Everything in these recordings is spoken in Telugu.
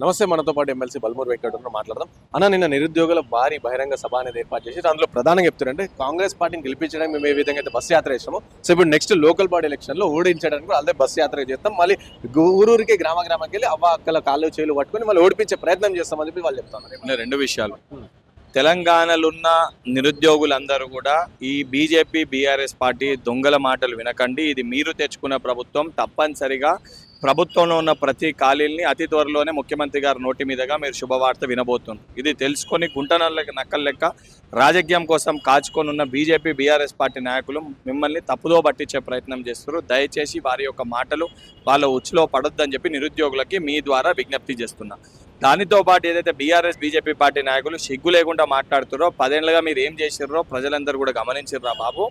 నమస్తే మనతో పాటు ఎమ్మెల్సీ బల్మూరు వెంకటరమణ మాట్లాడదాం. అన్న నిన్న నిరుద్యోగుల భారీ బహిరంగ సభ అనేది ఏర్పాటు చేసి అందులో ప్రధానంగా చెప్తున్నారంటే కాంగ్రెస్ పార్టీని గెలిపించడానికి మేము ఏ విధంగా అయితే బస్సు యాత్ర చేస్తామో సో ఇప్పుడు నెక్స్ట్ లోకల్ బాడీ ఎలక్షన్లో ఓడించడానికి కూడా అదే బస్ యాత్ర చేస్తాం. మళ్ళీ గు- ఊరూరికి గ్రామ గ్రామానికి వెళ్ళి అవ్వ అక్కల కాళ్ళు చేలు పట్టుకొని మళ్ళీ ఓడిపించే ప్రయత్నం చేస్తామని చెప్పి వాళ్ళు చెప్తున్నారు. రెండు విషయాలు. తెలంగాణలో ఉన్న నిరుద్యోగులందరూ కూడా ఈ బీజేపీ బీఆర్ఎస్ పార్టీ దొంగల మాటలు వినకండి. ఇది మీరు తెచ్చుకున్న ప్రభుత్వం తప్పనిసరిగా ప్రభుత్వంలో ఉన్న ప్రతి ఖాళీల్ని అతి త్వరలోనే ముఖ్యమంత్రి గారి నోటి మీదుగా మీరు శుభవార్త వినబోతున్నారు ఇది తెలుసుకొని గుంటనల్లకి నక్కల లెక్క రాజకీయం కోసం కాచుకొని ఉన్న బీజేపీ బీఆర్ఎస్ పార్టీ నాయకులు మిమ్మల్ని తప్పుదో పట్టించే ప్రయత్నం చేస్తున్నారు. దయచేసి వారి యొక్క మాటలు వాళ్ళ ఉచ్చులో పడొద్దని చెప్పి నిరుద్యోగులకి మీ ద్వారా విజ్ఞప్తి చేస్తున్నా. దానితో పాటు ఏదైతే బీఆర్ఎస్ బీజేపీ పార్టీ నాయకులు సిగ్గు లేకుండా మాట్లాడుతారో పదేళ్ళుగా మీరు ఏం చేసిర్రో ప్రజలందరూ కూడా గమనించిర్రా బాబు.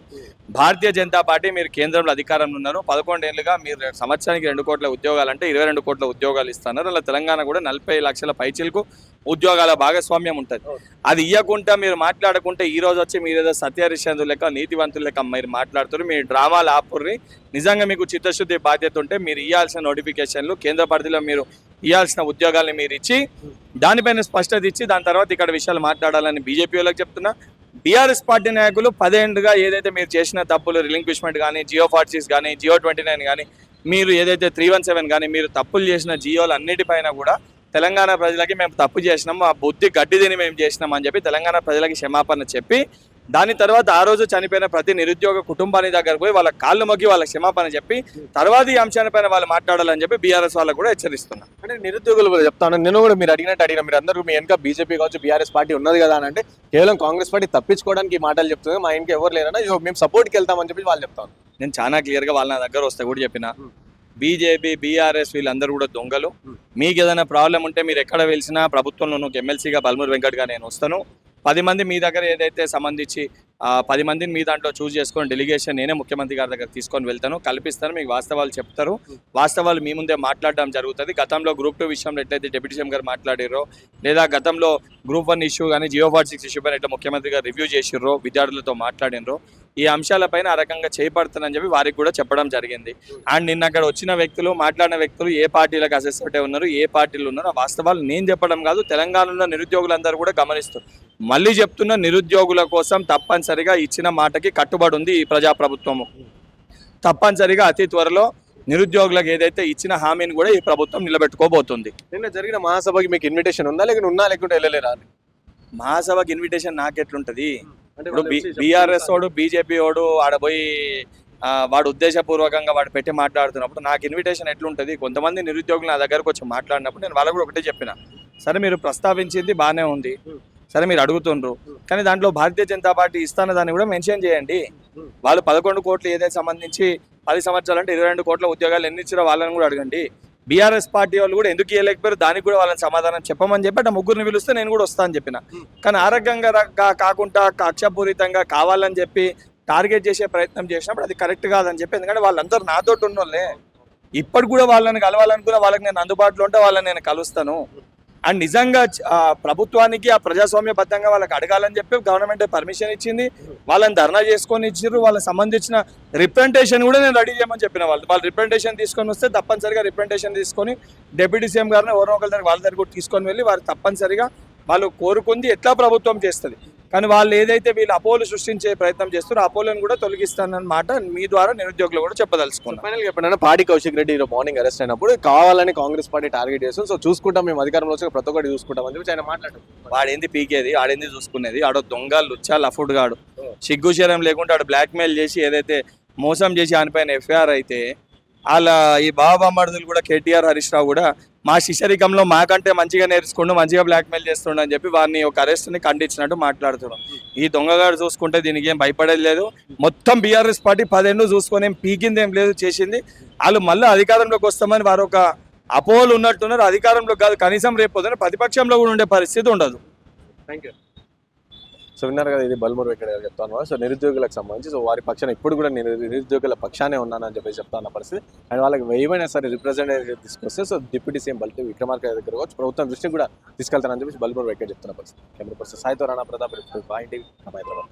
భారతీయ జనతా పార్టీ మీరు కేంద్రంలో అధికారంలో ఉన్నారు. పదకొండేళ్ళుగా మీరు సంవత్సరానికి రెండు కోట్ల ఉద్యోగాలు అంటే ఇరవై రెండు కోట్ల ఉద్యోగాలు ఇస్తున్నారు. అలా తెలంగాణ కూడా నలభై లక్షల పైచీలకు ఉద్యోగాల భాగస్వామ్యం ఉంటుంది. అది ఇవ్వకుండా మీరు మాట్లాడకుంటే ఈ రోజు వచ్చి మీరు ఏదో సత్యహరిశ్చంద్రు లెక్క నీతివంతులు లెక్క మీరు మాట్లాడుతారు మీ డ్రామాలు ఆపుర్రి. నిజంగా మీకు చిత్తశుద్ధి బాధ్యత ఉంటే మీరు ఇవ్వాల్సిన నోటిఫికేషన్లు కేంద్ర పరిధిలో మీరు ఇవ్వాల్సిన ఉద్యోగాల్ని మీరు ఇచ్చి దానిపైన స్పష్టత ఇచ్చి దాని తర్వాత ఇక్కడ విషయాలు మాట్లాడాలని బీజేపీ వాళ్ళకి చెప్తున్నా. బీఆర్ఎస్ పార్టీ నాయకులు పదేండుగా ఏదైతే మీరు చేసిన తప్పులు రిలింక్విష్మెంట్ కానీ జియో ఫార్టీస్ కానీ జియో ట్వంటీ నైన్ కానీ మీరు ఏదైతే త్రీ వన్ సెవెన్ కానీ మీరు తప్పులు చేసిన జియోలు అన్నిటిపైన కూడా తెలంగాణ ప్రజలకి మేము తప్పు చేసినాం ఆ బుద్ధి గడ్డి తిని మేము చేసినాం అని చెప్పి తెలంగాణ ప్రజలకి క్షమాపణ చెప్పి దాని తర్వాత ఆ రోజు చనిపోయిన ప్రతి నిరుద్యోగ కుటుంబాన్ని దగ్గరకు పోయి వాళ్ళ కాళ్ళు మొక్కి వాళ్ళ క్షమాపణ చెప్పి తర్వాత ఈ అంశాలపైన వాళ్ళు మాట్లాడాలని చెప్పి బీఆర్ఎస్ వాళ్ళకు కూడా హెచ్చరిస్తున్నా. అంటే నిరుద్యోగులు కూడా చెప్తాను నేను కూడా మీరు అడిగినట్టు అడిగిన మీరు అందరూ మీ వెనక బీజేపీ కావచ్చు బీఆర్ఎస్ పార్టీ ఉన్నది కదా అని అంటే కేవలం కాంగ్రెస్ పార్టీ తప్పించుకోవడానికి ఈ మాటలు చెప్తుంది మా ఇంటికి ఎవరు లేరన్నా మేము సపోర్ట్కి వెళ్తామని చెప్పి వాళ్ళు చెప్తాను నేను చాలా క్లియర్గా వాళ్ళ నా దగ్గర వస్తే కూడా చెప్పిన. బీజేపీ బీఆర్ఎస్ వీళ్ళందరూ కూడా దొంగలు. మీకు ఏదైనా ప్రాబ్లం ఉంటే మీరు ఎక్కడ వెలిసినా ప్రభుత్వంలో ఒక ఎమ్మెల్సీగా బల్మూరు వెంకట్గా నేను వస్తాను. పది మంది మీ దగ్గర ఏదైతే సంబంధించి పది మందిని మీ దాంట్లో చూస్ చేసుకొని డెలిగేషన్ నేనే ముఖ్యమంత్రి గారి దగ్గర తీసుకొని వెళ్తాను. కల్పిస్తాను మీకు వాస్తవాలు చెప్తారు. వాస్తవాలు మీ ముందే మాట్లాడడం జరుగుతుంది. గతంలో గ్రూప్ టూ విషయంలో ఎట్లయితే డిప్యూటీ సీఎం గారు మాట్లాడారో లేదా గతంలో గ్రూప్ వన్ ఇష్యూ కానీ జియో ఫార్ సిక్స్ ఇష్యూ పైన ఎట్లా ముఖ్యమంత్రి గారు రివ్యూ చేసిర్రో విద్యార్థులతో మాట్లాడినరో ఈ అంశాలపైన ఆ రకంగా చేపడుతుందని చెప్పి వారికి కూడా చెప్పడం జరిగింది. అండ్ నిన్న అక్కడ వచ్చిన వ్యక్తులు మాట్లాడిన వ్యక్తులు ఏ పార్టీలకు అసెస్మెంట్ ఉన్నారు ఏ పార్టీలు ఉన్నారు ఆ వాస్తవాలు నేను చెప్పడం కాదు తెలంగాణలో నిరుద్యోగులందరూ కూడా గమనిస్తారు మళ్ళీ చెప్తున్న నిరుద్యోగుల కోసం తప్పనిసరిగా ఇచ్చిన మాటకి కట్టుబడి ఉంది ఈ ప్రజాప్రభుత్వము. తప్పనిసరిగా అతి త్వరలో నిరుద్యోగులకు ఏదైతే ఇచ్చిన హామీని కూడా ఈ ప్రభుత్వం నిలబెట్టుకోబోతుంది. నిన్న జరిగిన మహాసభకి మీకు ఇన్విటేషన్ ఉందా? లేకుంటే ఉన్నా లేకుంటే వెళ్ళలేరా? మహాసభకి ఇన్విటేషన్ నాకెట్లుంటది? ఇప్పుడు బీఆర్ఎస్ వాడు బీజేపీ వాడు ఆడ పోయి ఆ, వాడు ఉద్దేశపూర్వకంగా వాడు పెట్టి మాట్లాడుతున్నప్పుడు నాకు ఇన్విటేషన్ ఎట్లుంటుంది? కొంతమంది నిరుద్యోగులు నా దగ్గరకు వచ్చి మాట్లాడినప్పుడు నేను వాళ్ళకు కూడా ఒకటే చెప్పిన. సరే మీరు ప్రస్తావించింది బాగానే ఉంది. సరే మీరు అడుగుతుండ్రు. కానీ దాంట్లో భారతీయ జనతా పార్టీ ఇస్తాన దాన్ని కూడా మెన్షన్ చేయండి. వాళ్ళు పదకొండు కోట్లు ఏదైతే సంబంధించి పది సంవత్సరాలు అంటే ఇరవై రెండు కోట్ల ఉద్యోగాలు ఎన్ని ఇచ్చారో వాళ్ళని కూడా అడగండి. బీఆర్ఎస్ పార్టీ వాళ్ళు కూడా ఎందుకు ఇవ్వలేకపోయారు దానికి కూడా వాళ్ళని సమాధానం చెప్పమని చెప్పి అట్లా ముగ్గురిని పిలుస్తే నేను కూడా వస్తాను చెప్పిన. కానీ ఆ రకంగా రా- కా- కాకుండా కక్షపూరితంగా కావాలని చెప్పి టార్గెట్ చేసే ప్రయత్నం చేసినప్పుడు అది కరెక్ట్ కాదని చెప్పి ఎందుకంటే వాళ్ళందరూ నాతోటి ఉన్నోళ్ళే. ఇప్పటి కూడా వాళ్ళని కలవాలనుకున్న వాళ్ళకి నేను అందుబాటులో ఉంటే వాళ్ళని నేను కలుస్తాను. అండ్ నిజంగా ప్రభుత్వానికి ఆ ప్రభుత్వానికి ఆ ప్రజాస్వామ్యబద్ధంగా వాళ్ళకి అడగాలని చెప్పి గవర్నమెంట్ పర్మిషన్ ఇచ్చింది. వాళ్ళని ధర్నా చేసుకొని ఇచ్చారు వాళ్ళకి సంబంధించిన రిప్రజెంటేషన్ కూడా నేను రెడీ చేయమని చెప్పిన వాళ్ళు. వాళ్ళు రిప్రజెంటేషన్ తీసుకొని వస్తే తప్పనిసరిగా రిప్రజెంటేషన్ తీసుకొని డిప్యూటీ సీఎం గారిని ఎవరో ఒకరి దగ్గర వాళ్ళ దగ్గర కూడా తీసుకొని వెళ్ళి వారు తప్పనిసరిగా వాళ్ళు కోరుకుంది ఎట్లా ప్రభుత్వం చేస్తుంది. కానీ వాళ్ళు ఏదైతే వీళ్ళు అపోలు సృష్టించే ప్రయత్నం చేస్తారో అపోలను కూడా తొలగిస్తానన్నమాట మీ ద్వారా నిరుద్యోగులు కూడా చెప్పదలుచుకున్నాను ఫైనల్ చెప్పండి పాడి కౌశిక్ రెడ్డి ఈరోజు మార్నింగ్ అరెస్ట్ అయినప్పుడు కావాలని కాంగ్రెస్ పార్టీ టార్గెట్ చేస్తుంది. సో చూసుకుంటాం మేము అధికారంలో వచ్చి ప్రతి ఒక్కటి చూసుకుంటాం అని చెప్పి ఆయన మాట్లాడారు. వాడేంది పీకేది ఆడేంది చూసుకునేది ఆడో దొంగ లుచ్చా లఫుడ్ గాడు. సిగ్గు శరం లేకుండా ఆడు బ్లాక్మెయిల్ చేసి ఏదైతే మోసం చేసి ఆయనపైన ఎఫ్ఐఆర్ అయితే వాళ్ళ ఈ బాబామర్దులు కూడా కేటీఆర్ హరీష్ రావు కూడా మా శిశరికంలో మాకంటే మంచిగా నేర్చుకుంటూ మంచిగా బ్లాక్మెయిల్ చేస్తుండ అని చెప్పి వారిని ఒక అరెస్ట్ని ఖండించినట్టు మాట్లాడుతున్నాం. ఈ దొంగగాడు చూసుకుంటే దీనికి ఏం భయపడేది లేదు. మొత్తం బీఆర్ఎస్ పార్టీ పదేళ్ళు చూసుకొని ఏం పీకింది ఏం లేదు చేసింది. వాళ్ళు మళ్ళీ అధికారంలోకి వస్తామని వారు ఒక అపోహలు ఉన్నట్టున్నారు. అధికారంలో కాదు కనీసం రేపు పొద్దున ప్రతిపక్షంలో కూడా ఉండే పరిస్థితి ఉండదు. థ్యాంక్ యూ సో విన్నారు కదా ఇది బల్మూరు ఇక్కడ చెప్తాను. సో నిరుద్యోగులకు సంబంధించి సో వారి పక్షాన ఇప్పుడు కూడా నేను నిరుద్యోగుల పక్షానే ఉన్నానని చెప్పి చెప్తాను పరిస్థితి. అండ్ వాళ్ళకి ఏమైనా సరే రిప్రజెంటేటివ్ తీసుకొస్తే సో డిప్యూటీ సీఎం బల్టి విక్రమార్క దగ్గర వచ్చి ప్రభుత్వం దృష్టికి కూడా తీసుకెళ్తానని చెప్పి బల్మూరు వెంకట చెప్తున్న పరిస్థితి. కెమెరా పర్సన్ సాయితో రాణా ప్రతాప్ బాయింటి హైదరాబాద్.